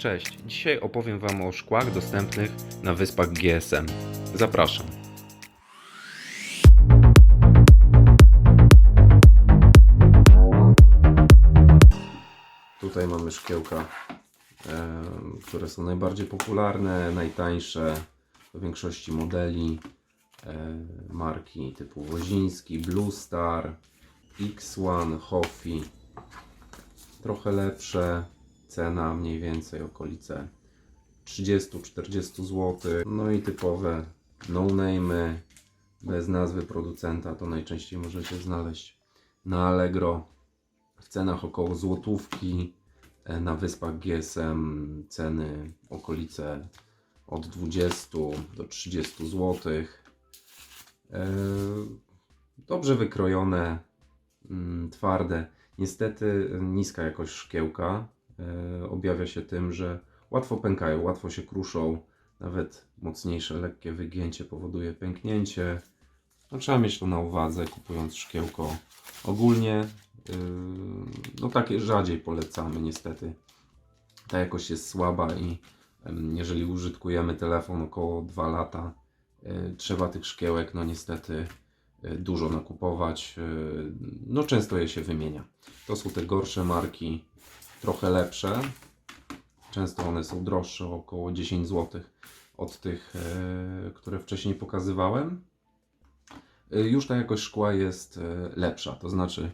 Cześć, dzisiaj opowiem Wam o szkłach dostępnych na wyspach GSM. Zapraszam. Tutaj mamy szkiełka, em, które są najbardziej popularne, najtańsze w większości modeli. e, Marki typu Woziński, Blue Star, X1, Hoffi. Trochę lepsze, cena mniej więcej okolice 30-40 zł. No i typowe no-name'y bez nazwy producenta to najczęściej możecie znaleźć na Allegro w cenach około złotówki. E, Na wyspach GSM ceny okolice od 20 do 30 zł. Dobrze wykrojone, mm, twarde. Niestety niska jakość szkiełka e, objawia się tym, że łatwo pękają, łatwo się kruszą. Nawet mocniejsze, lekkie wygięcie powoduje pęknięcie. No, trzeba mieć to na uwadze, kupując szkiełko. Ogólnie, yy, no takie rzadziej polecamy, niestety. Ta jakość jest słaba i jeżeli użytkujemy telefon około 2 lata, yy, trzeba tych szkiełek, no niestety, dużo nakupować. No często je się wymienia. To są te gorsze marki, trochę lepsze. Często one są droższe, około 10 zł od tych, e, które wcześniej pokazywałem. E, Już ta jakość szkła jest e, lepsza, to znaczy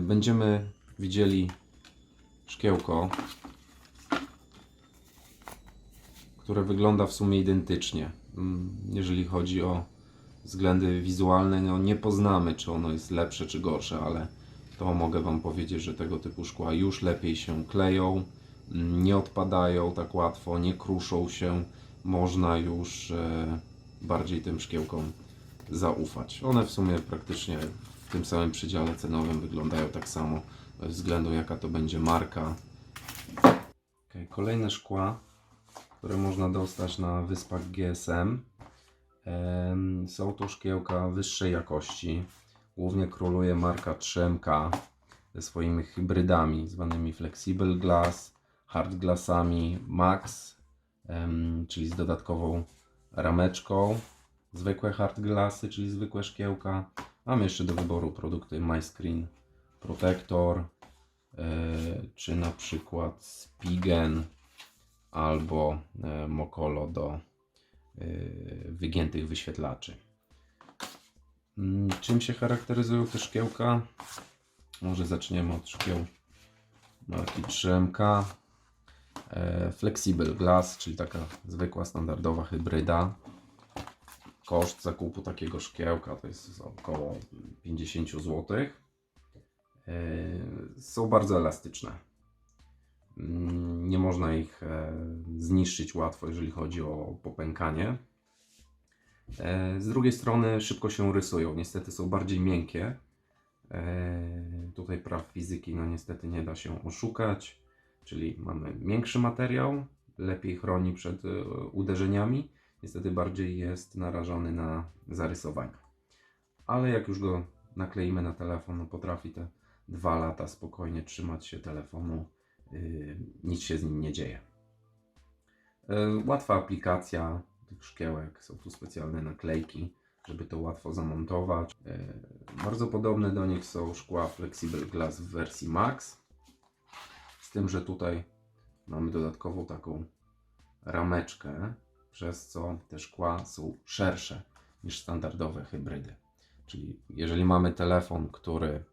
będziemy widzieli szkiełko, które wygląda w sumie identycznie. Mm, Jeżeli chodzi o względy wizualne, no nie poznamy, czy ono jest lepsze, czy gorsze, ale to mogę Wam powiedzieć, że tego typu szkła już lepiej się kleją, nie odpadają tak łatwo, nie kruszą się. Można już e, bardziej tym szkiełkom zaufać. One w sumie praktycznie w tym samym przedziale cenowym wyglądają tak samo, bez względu jaka to będzie marka. Okay, kolejne szkła, które można dostać na wyspach GSM. Są to szkiełka wyższej jakości. Głównie króluje marka 3MK ze swoimi hybrydami zwanymi Flexible Glass, Hard Glassami Max, czyli z dodatkową rameczką. Zwykłe Hard Glassy, czyli zwykłe szkiełka. Mamy jeszcze do wyboru produkty My Screen Protector, e, czy na przykład Spigen albo e, Mokolo do e, wygiętych wyświetlaczy. Mm, Czym się charakteryzują te szkiełka? Może zaczniemy od szkieł marki 3MK. E, Flexible Glass, czyli taka zwykła, standardowa hybryda. Koszt zakupu takiego szkiełka to jest około 50 zł. E, Są bardzo elastyczne. Mm, Nie można ich e, zniszczyć łatwo, jeżeli chodzi o popękanie. E, Z drugiej strony szybko się rysują. Niestety są bardziej miękkie. E, Tutaj praw fizyki no niestety nie da się oszukać. Czyli mamy miększy materiał, lepiej chroni przed e, uderzeniami. Niestety bardziej jest narażony na zarysowania. Ale jak już go nakleimy na telefon, no potrafi te dwa lata spokojnie trzymać się telefonu. Yy, nic się z nim nie dzieje. Łatwa aplikacja tych szkiełek. Są tu specjalne naklejki, żeby to łatwo zamontować. Yy, Bardzo podobne do nich są szkła Flexible Glass w wersji Max. Z tym, że tutaj mamy dodatkową taką rameczkę, przez co te szkła są szersze niż standardowe hybrydy. Czyli jeżeli mamy telefon, który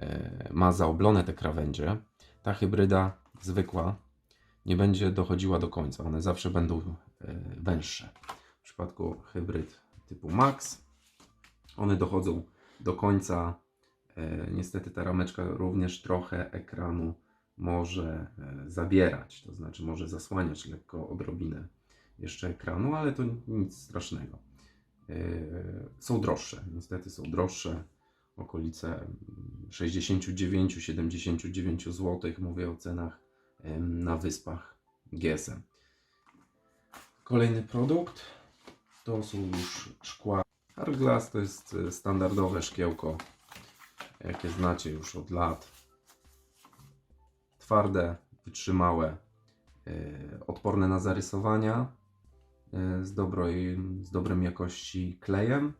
e, ma zaoblone te krawędzie, ta hybryda zwykła nie będzie dochodziła do końca. One zawsze będą e, węższe. W przypadku hybryd typu Max, one dochodzą do końca. E, Niestety ta rameczka również trochę ekranu może e, zabierać, to znaczy może zasłaniać lekko odrobinę jeszcze ekranu, ale to nic strasznego. E, Są droższe, niestety są droższe, okolice 69-79 zł, mówię o cenach na wyspach GSM. Kolejny produkt to są już szkła. Hard Glass to jest e, standardowe szkiełko, jakie znacie już od lat. Twarde, wytrzymałe, e, odporne na zarysowania, e, z, dobrej, z jakości klejem.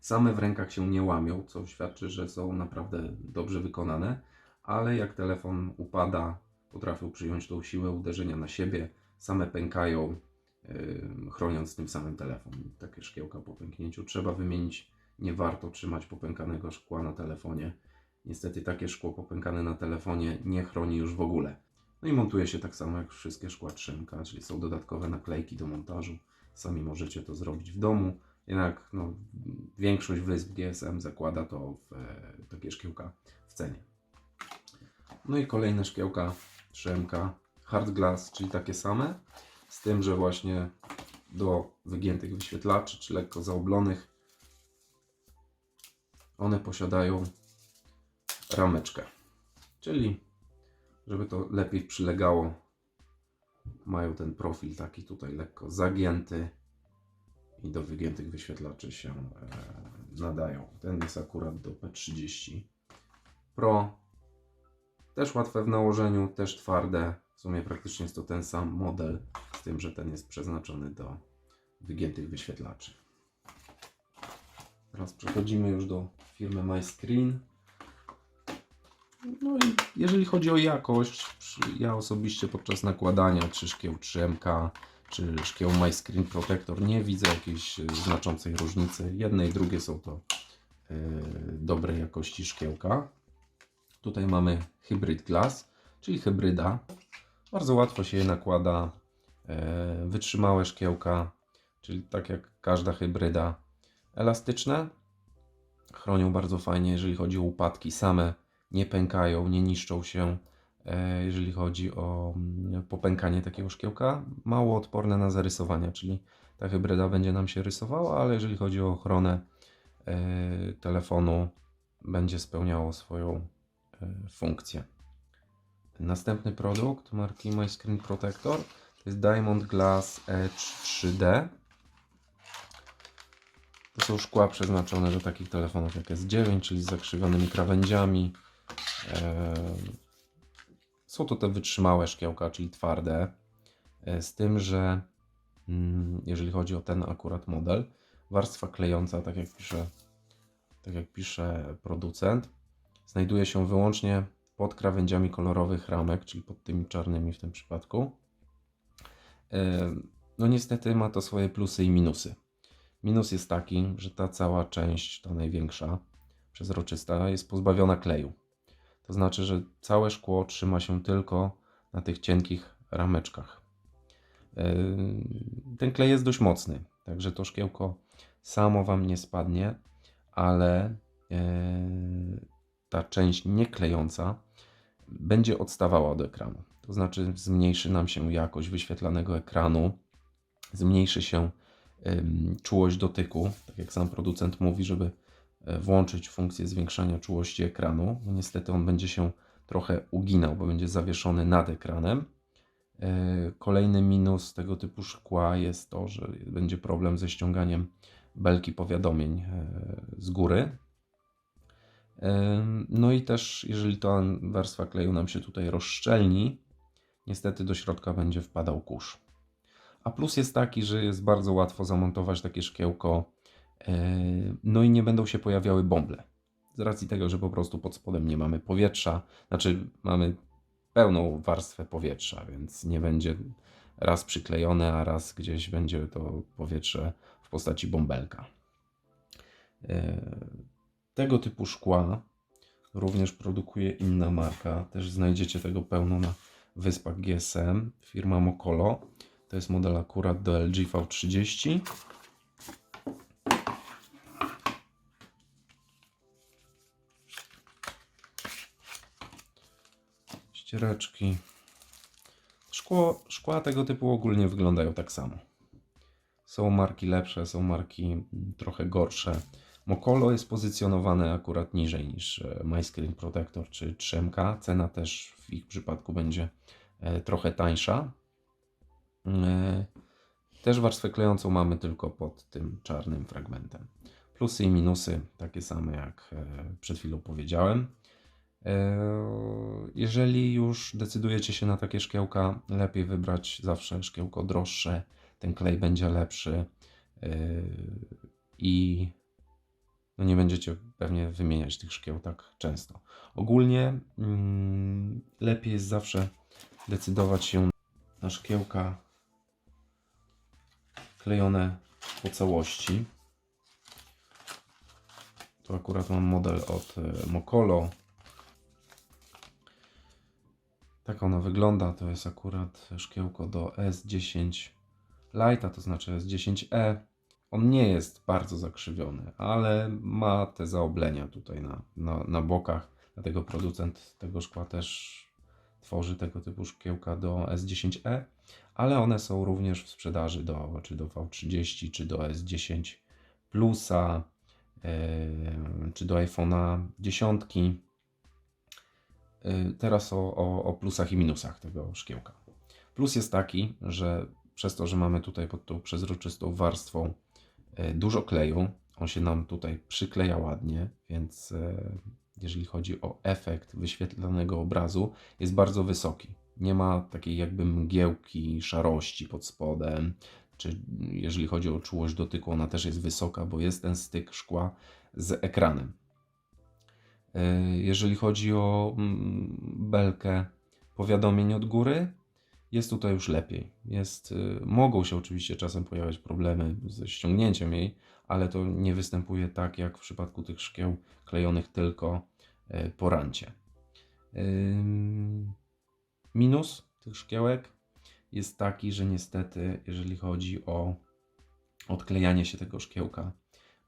Same w rękach się nie łamią, co świadczy, że są naprawdę dobrze wykonane, ale jak telefon upada, potrafią przyjąć tą siłę uderzenia na siebie, same pękają, chroniąc tym samym telefon. Takie szkiełka po pęknięciu trzeba wymienić. Nie warto trzymać popękanego szkła na telefonie. Niestety takie szkło popękane na telefonie nie chroni już w ogóle. No i montuje się tak samo jak wszystkie szkła 3M, czyli są dodatkowe naklejki do montażu. Sami możecie to zrobić w domu. Jednak no, większość wysp GSM zakłada to w e, takie szkiełka w cenie. No i kolejne szkiełka 3M hard glass, czyli takie same, z tym, że właśnie do wygiętych wyświetlaczy, czy lekko zaoblonych, one posiadają rameczkę. Czyli, żeby to lepiej przylegało, mają ten profil taki tutaj lekko zagięty i do wygiętych wyświetlaczy się e, nadają. Ten jest akurat do P30 Pro. Też łatwe w nałożeniu, też twarde. W sumie praktycznie jest to ten sam model, z tym, że ten jest przeznaczony do wygiętych wyświetlaczy. Teraz przechodzimy już do firmy MyScreen. No i jeżeli chodzi o jakość, ja osobiście podczas nakładania czy szkieł 3MK, czy szkieł My Screen Protector nie widzę jakiejś e, znaczącej różnicy. Jedne i drugie są to e, dobrej jakości szkiełka. Tutaj mamy Hybrid Glass, czyli hybryda. Bardzo łatwo się je nakłada. E, wytrzymałe szkiełka, czyli tak jak każda hybryda. Elastyczne, chronią bardzo fajnie, jeżeli chodzi o upadki. Same nie pękają, nie niszczą się, e, jeżeli chodzi o mm, popękanie takiego szkiełka. Mało odporne na zarysowania, czyli ta hybryda będzie nam się rysowała, ale jeżeli chodzi o ochronę e, telefonu, będzie spełniało swoją funkcję. Następny produkt marki My Screen Protector to jest Diamond Glass Edge 3D. To są szkła przeznaczone do takich telefonów jak S9, czyli z zakrzywionymi krawędziami. Ehm, Są to te wytrzymałe szkiełka, czyli twarde. E, Z tym, że mm, jeżeli chodzi o ten akurat model, warstwa klejąca, tak jak pisze, tak jak pisze producent, znajduje się wyłącznie pod krawędziami kolorowych ramek, czyli pod tymi czarnymi w tym przypadku. No niestety ma to swoje plusy i minusy. Minus jest taki, że ta cała część, ta największa, przezroczysta, jest pozbawiona kleju. To znaczy, że całe szkło trzyma się tylko na tych cienkich rameczkach. Ten klej jest dość mocny, także to szkiełko samo Wam nie spadnie, ale yy, ta część nieklejąca będzie odstawała od ekranu. To znaczy, zmniejszy nam się jakość wyświetlanego ekranu, zmniejszy się czułość dotyku, tak jak sam producent mówi, żeby e, włączyć funkcję zwiększania czułości ekranu. No niestety on będzie się trochę uginał, bo będzie zawieszony nad ekranem. E, Kolejny minus tego typu szkła jest to, że będzie problem ze ściąganiem belki powiadomień e, z góry. No i też, jeżeli ta warstwa kleju nam się tutaj rozszczelni, niestety do środka będzie wpadał kurz. A plus jest taki, że jest bardzo łatwo zamontować takie szkiełko, yy, no i nie będą się pojawiały bąble. Z racji tego, że po prostu pod spodem nie mamy powietrza, znaczy mamy pełną warstwę powietrza, więc nie będzie raz przyklejone, a raz gdzieś będzie to powietrze w postaci bąbelka. Yy, Tego typu szkła również produkuje inna marka. Też znajdziecie tego pełno na wyspach GSM. Firma Mokolo. To jest model akurat do LG V30. Ściereczki. Szkło, szkła tego typu ogólnie wyglądają tak samo. Są marki lepsze, są marki trochę gorsze. Mokolo jest pozycjonowane akurat niżej niż e, My Screen Protector czy 3MK. Cena też w ich przypadku będzie e, trochę tańsza. E, Też warstwę klejącą mamy tylko pod tym czarnym fragmentem. Plusy i minusy takie same jak przed chwilą powiedziałem. Jeżeli już decydujecie się na takie szkiełka, lepiej wybrać zawsze szkiełko droższe, ten klej będzie lepszy i no nie będziecie pewnie wymieniać tych szkieł tak często. Ogólnie mm, lepiej jest zawsze decydować się na szkiełka klejone po całości. Tu akurat mam model od e, Mokolo. Tak ona wygląda. To jest akurat szkiełko do S10 Lite, to znaczy S10e. On nie jest bardzo zakrzywiony, ale ma te zaoblenia tutaj na, na, na bokach. Dlatego producent tego szkła też tworzy tego typu szkiełka do S10e, ale one są również w sprzedaży do, czy do V30, czy do S10 Plusa, yy, czy do iPhone'a 10. Yy, Teraz o, o, o plusach i minusach tego szkiełka. Plus jest taki, że przez to, że mamy tutaj pod tą przezroczystą warstwą dużo kleju, on się nam tutaj przykleja ładnie, więc yy, jeżeli chodzi o efekt wyświetlanego obrazu, jest bardzo wysoki. Nie ma takiej jakby mgiełki, szarości pod spodem, czy jeżeli chodzi o czułość dotyku, ona też jest wysoka, bo jest ten styk szkła z ekranem. Yy, Jeżeli chodzi o mm, belkę powiadomień od góry, jest tutaj już lepiej. Jest, yy, mogą się oczywiście czasem pojawiać problemy ze ściągnięciem jej, ale to nie występuje tak jak w przypadku tych szkieł klejonych tylko yy, po rancie. Minus tych szkiełek jest taki, że niestety, jeżeli chodzi o odklejanie się tego szkiełka,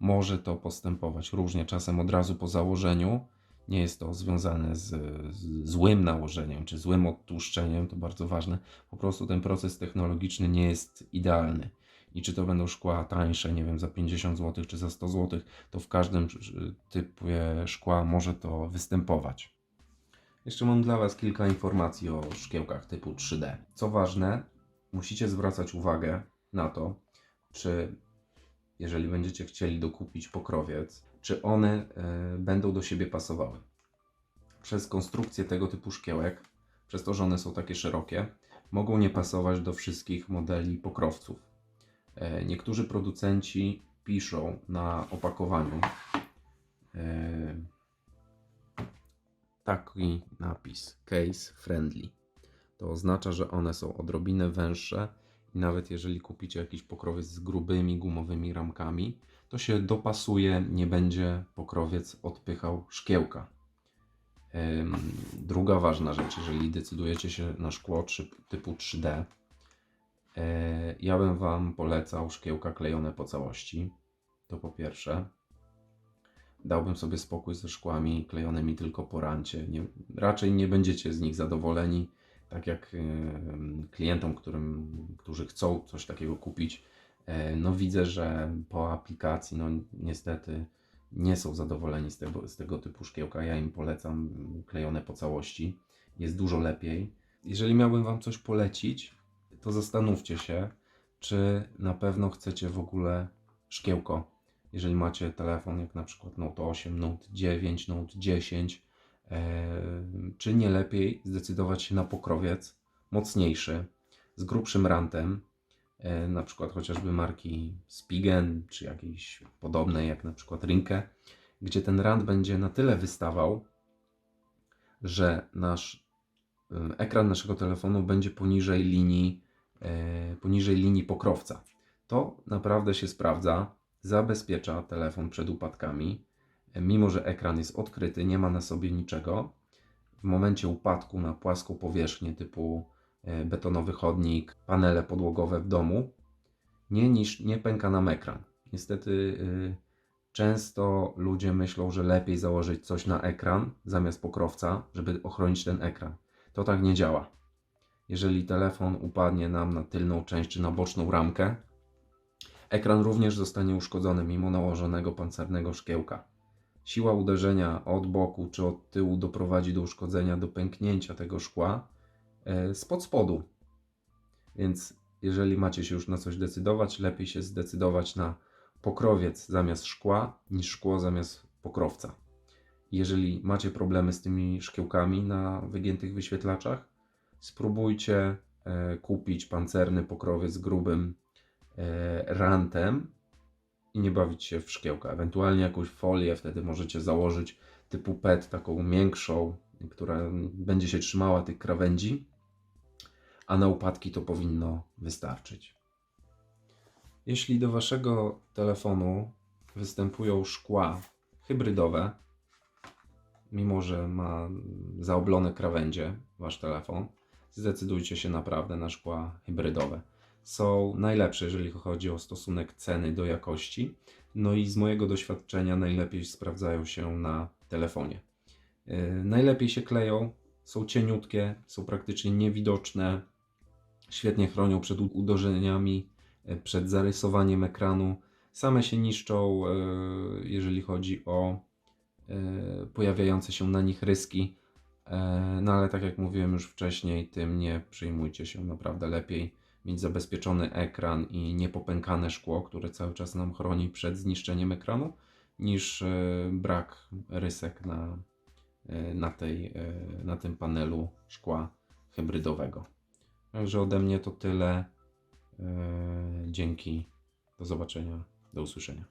może to postępować różnie, czasem od razu po założeniu. Nie jest to związane z, z złym nałożeniem czy złym odtłuszczeniem, to bardzo ważne. Po prostu ten proces technologiczny nie jest idealny. I czy to będą szkła tańsze, nie wiem, za 50 zł czy za 100 zł, to w każdym typie szkła może to występować. Jeszcze mam dla Was kilka informacji o szkiełkach typu 3D. Co ważne, musicie zwracać uwagę na to, czy jeżeli będziecie chcieli dokupić pokrowiec, czy one e, będą do siebie pasowały. Przez konstrukcję tego typu szkiełek, przez to, że one są takie szerokie, mogą nie pasować do wszystkich modeli pokrowców. E, niektórzy producenci piszą na opakowaniu e, taki napis case friendly. To oznacza, że one są odrobinę węższe nawet jeżeli kupicie jakiś pokrowiec z grubymi gumowymi ramkami, to się dopasuje, nie będzie pokrowiec odpychał szkiełka. Druga ważna rzecz, jeżeli decydujecie się na szkło typu 3D, e, ja bym Wam polecał szkiełka klejone po całości. To po pierwsze dałbym sobie spokój ze szkłami klejonymi tylko po rancie. Nie, raczej nie będziecie z nich zadowoleni, tak jak em, klientom, którym, którzy chcą coś takiego kupić. e, No widzę, że po aplikacji, no niestety nie są zadowoleni z tego, z tego typu szkiełka. Ja im polecam klejone po całości. Jest dużo lepiej. Jeżeli miałbym Wam coś polecić, to zastanówcie się, czy na pewno chcecie w ogóle szkiełko jeżeli macie telefon jak na przykład Note 8, Note 9, Note 10, e, czy nie lepiej zdecydować się na pokrowiec mocniejszy, z grubszym rantem, e, na przykład chociażby marki Spigen, czy jakiejś podobnej jak na przykład Rinke, gdzie ten rant będzie na tyle wystawał, że nasz ekran naszego telefonu będzie poniżej linii, e, poniżej linii pokrowca. To naprawdę się sprawdza zabezpiecza telefon przed upadkami. Mimo, że ekran jest odkryty, nie ma na sobie niczego. W momencie upadku na płaską powierzchnię typu e, betonowy chodnik, panele podłogowe w domu, nie, niż, nie pęka nam ekran. Niestety y, często ludzie myślą, że lepiej założyć coś na ekran zamiast pokrowca, żeby ochronić ten ekran. To tak nie działa. Jeżeli telefon upadnie nam na tylną część czy na boczną ramkę, Ekran również zostanie uszkodzony mimo nałożonego pancernego szkiełka. Siła uderzenia od boku czy od tyłu doprowadzi do uszkodzenia, do pęknięcia tego szkła e, spod spodu. Więc jeżeli macie się już na coś decydować, lepiej się zdecydować na pokrowiec zamiast szkła niż szkło zamiast pokrowca. Jeżeli macie problemy z tymi szkiełkami na wygiętych wyświetlaczach, spróbujcie e, kupić pancerny pokrowiec z grubym e, rantem i nie bawić się w szkiełka. Ewentualnie jakąś folię wtedy możecie założyć typu PET, taką miększą, która będzie się trzymała tych krawędzi, a na upadki to powinno wystarczyć. Jeśli do waszego telefonu występują szkła hybrydowe, mimo że ma zaoblone krawędzie wasz telefon, zdecydujcie się naprawdę na szkła hybrydowe. Są najlepsze, jeżeli chodzi o stosunek ceny do jakości. No i z mojego doświadczenia najlepiej sprawdzają się na telefonie. Yy, Najlepiej się kleją, są cieniutkie, są praktycznie niewidoczne, świetnie chronią przed uderzeniami, yy, przed zarysowaniem ekranu. Same się niszczą, yy, jeżeli chodzi o pojawiające się na nich ryski. E, No ale tak jak mówiłem już wcześniej, tym nie przejmujcie się, naprawdę lepiej mieć zabezpieczony ekran i niepopękane szkło, które cały czas nam chroni przed zniszczeniem ekranu, niż e, brak rysek na, e, na, tej, e, na tym panelu szkła hybrydowego. Także ode mnie to tyle. Dzięki. Do zobaczenia. Do usłyszenia.